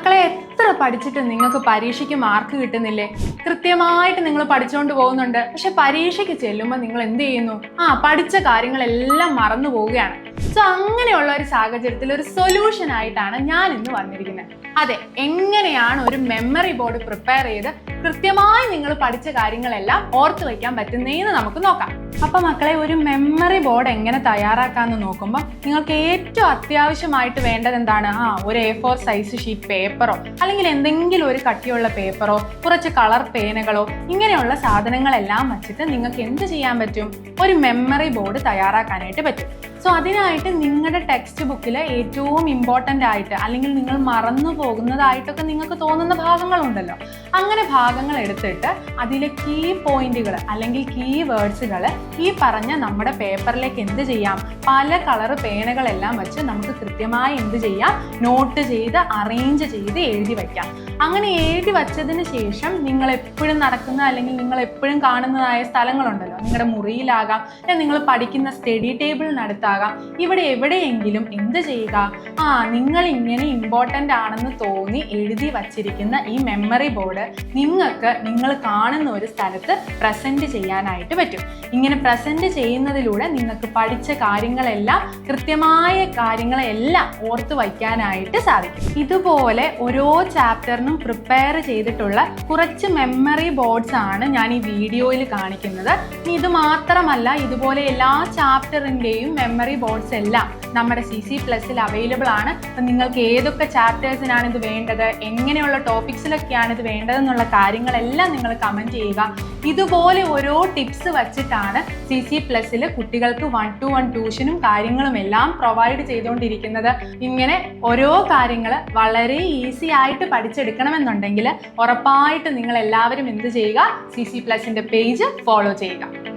മക്കളെ എത്ര പഠിച്ചിട്ട് നിങ്ങൾക്ക് പരീക്ഷയ്ക്ക് മാർക്ക് കിട്ടുന്നില്ലേ? കൃത്യമായിട്ട് നിങ്ങൾ പഠിച്ചുകൊണ്ട് പോകുന്നുണ്ട്. പക്ഷെ പരീക്ഷയ്ക്ക് ചെല്ലുമ്പോൾ നിങ്ങൾ എന്ത് ചെയ്യുന്നു? ആ പഠിച്ച കാര്യങ്ങളെല്ലാം മറന്നു പോവുകയാണ്. സോ അങ്ങനെയുള്ള ഒരു സാഹചര്യത്തിൽ ഒരു സൊല്യൂഷൻ ആയിട്ടാണ് ഞാൻ ഇന്ന് വന്നിരിക്കുന്നത്. അതെ എങ്ങനെയാണ് ഒരു മെമ്മറി ബോർഡ് പ്രിപ്പയർ ചെയ്ത് കൃത്യമായി നിങ്ങൾ പഠിച്ച കാര്യങ്ങളെല്ലാം ഓർത്തു വയ്ക്കാൻ പറ്റുന്നതെന്ന് നമുക്ക് നോക്കാം. അപ്പൊ മക്കളെ ഒരു മെമ്മറി ബോർഡ് എങ്ങനെ തയ്യാറാക്കാന്ന് നോക്കുമ്പോൾ നിങ്ങൾക്ക് ഏറ്റവും അത്യാവശ്യമായിട്ട് വേണ്ടത് എന്താണ്? ആ ഒരു എ ഫോർ സൈസ് ഷീറ്റ് പേപ്പറോ അല്ലെങ്കിൽ എന്തെങ്കിലും ഒരു കട്ടിയുള്ള പേപ്പറോ കുറച്ച് കളർ പേനകളോ ഇങ്ങനെയുള്ള സാധനങ്ങളെല്ലാം വച്ചിട്ട് നിങ്ങൾക്ക് എന്ത് ചെയ്യാൻ പറ്റും? ഒരു മെമ്മറി ബോർഡ് തയ്യാറാക്കാനായിട്ട് പറ്റും. സോ അതിനായിട്ട് നിങ്ങളുടെ ടെക്സ്റ്റ് ബുക്കിൽ ഏറ്റവും ഇമ്പോർട്ടന്റ് ആയിട്ട് അല്ലെങ്കിൽ നിങ്ങൾ മറന്നു പോകുന്നതായിട്ടൊക്കെ നിങ്ങൾക്ക് തോന്നുന്ന ഭാഗങ്ങളുണ്ടല്ലോ. അങ്ങനെ ഭാഗങ്ങൾ എടുത്തിട്ട് അതിലെ കീ പോയിന്റുകൾ അല്ലെങ്കിൽ കീ വേർഡ്സുകൾ ഈ പറഞ്ഞ നമ്മുടെ പേപ്പറിലേക്ക് എന്ത് ചെയ്യാം? പല കളർ പേനകളെല്ലാം വെച്ച് നമുക്ക് കൃത്യമായി എന്ത് ചെയ്യാം? നോട്ട് ചെയ്ത് അറേഞ്ച് ചെയ്ത് എഴുതി വയ്ക്കാം അങ്ങനെ എഴുതി വച്ചതിന് ശേഷം നിങ്ങൾ എപ്പോഴും നടക്കുന്ന അല്ലെങ്കിൽ നിങ്ങൾ എപ്പോഴും കാണുന്നതായ സ്ഥലങ്ങളുണ്ടല്ലോ. നിങ്ങളുടെ മുറിയിലാകാം. നിങ്ങൾ പഠിക്കുന്ന സ്റ്റഡി ടേബിളിനടുത്താകാം ഇവിടെ എവിടെയെങ്കിലും എന്ത് ചെയ്യുക? ആ നിങ്ങൾ ഇങ്ങനെ ഇമ്പോർട്ടന്റ് ആണെന്ന് തോന്നി എഴുതി വച്ചിരിക്കുന്ന ഈ മെമ്മറി ബോർഡ് നിങ്ങൾക്ക് നിങ്ങൾ കാണുന്ന ഒരു സ്ഥലത്ത് പ്രസന്റ് ചെയ്യാനായിട്ട് പറ്റും. ഇങ്ങനെ പ്രസന്റ് ചെയ്യുന്നതിലൂടെ നിങ്ങൾക്ക് പഠിച്ച കാര്യങ്ങളെല്ലാം കൃത്യമായ കാര്യങ്ങളെല്ലാം ഓർത്ത് വയ്ക്കാനായിട്ട് സാധിക്കും. ഇതുപോലെ ഓരോ ചാപ്റ്ററിനും പ്രിപ്പയർ ചെയ്തിട്ടുള്ള കുറച്ച് മെമ്മറി ബോർഡ്സ് ആണ് ഞാൻ ഈ വീഡിയോയിൽ കാണിക്കുന്നത്. ഇത് മാത്രമല്ല ഇതുപോലെ എല്ലാ ചാപ്റ്ററിന്റെയും മെമ്മറി ബോർഡ്സ് എല്ലാം നമ്മുടെ സി സി പ്ലസിൽ അവൈലബിൾ ആണ്. അപ്പം നിങ്ങൾക്ക് ഏതൊക്കെ ചാപ്റ്റേഴ്സിനാണ് ഇത് വേണ്ടത് എങ്ങനെയുള്ള ടോപ്പിക്സിലൊക്കെയാണ് ഇത് വേണ്ടതെന്നുള്ള കാര്യങ്ങളെല്ലാം നിങ്ങൾ കമന്റ് ചെയ്യുക. ഇതുപോലെ ഓരോ ടിപ്സ് വച്ചിട്ടാണ് സി സി പ്ലസിൽ കുട്ടികൾക്ക് വൺ ടു വൺ ട്യൂഷനും കാര്യങ്ങളും എല്ലാം പ്രൊവൈഡ് ചെയ്തുകൊണ്ടിരിക്കുന്നത്. ഇങ്ങനെ ഓരോ കാര്യങ്ങൾ വളരെ ഈസി ആയിട്ട് പഠിച്ചെടുക്കണമെന്നുണ്ടെങ്കിൽ ഉറപ്പായിട്ട് നിങ്ങൾ എല്ലാവരും എന്ത് ചെയ്യുക? സി സി പ്ലസിന്റെ പേജ് ഫോളോ ചെയ്യുക.